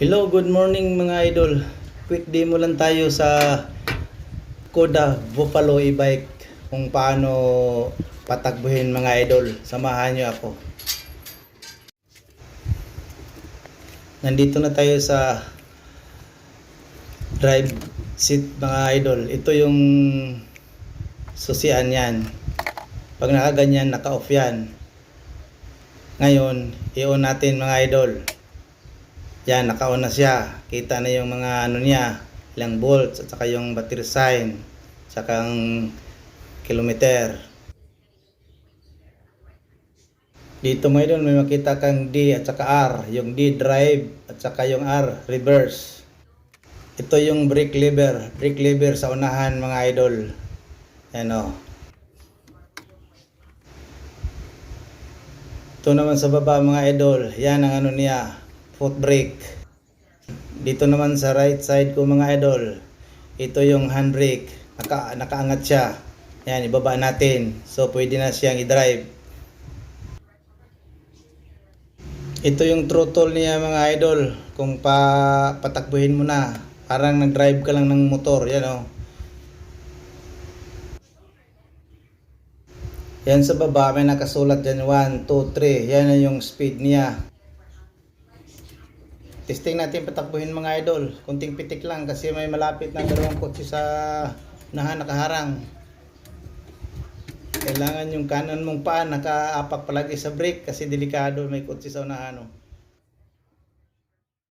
Hello, good morning mga idol. Quick demo lang tayo sa Koda Buffalo e-bike kung paano patakbuhin mga idol. Samahan nyo ako. Nandito na tayo sa drive seat mga idol. Ito yung susian yan. Pag nakaganyan, naka-off yan. Ngayon, i-on natin mga idol. Yan, naka-on na siya. Kita na yung mga ano niya, ilang volts, at saka yung battery sign, saka ang kilometer. Dito mga idol, may makita kang D at saka R. Yung D drive at saka yung R reverse. Ito yung brake lever. Brake lever sa unahan mga idol. Yan o. Ito naman sa baba mga idol. Yan ang ano niya. Foot brake. Dito naman sa right side ko mga idol. Ito yung handbrake. Naka, nakaangat siya. Yan, ibaba natin. So, pwede na siyang i-drive. Ito yung throttle niya mga idol. Kung pa patakbuhin mo na. Parang nag-drive ka lang ng motor. Yan o. Yan sa baba, may nakasulat dyan 1, 2, 3. Yan yung speed niya. Testing natin patakbuhin mga idol. Kunting pitik lang kasi may malapit na dalawang kotse sa nahan nakaharang. Kailangan yung kanan mong paa nakaapak palagi sa brake kasi delikado may kotse sa unahan. Oh.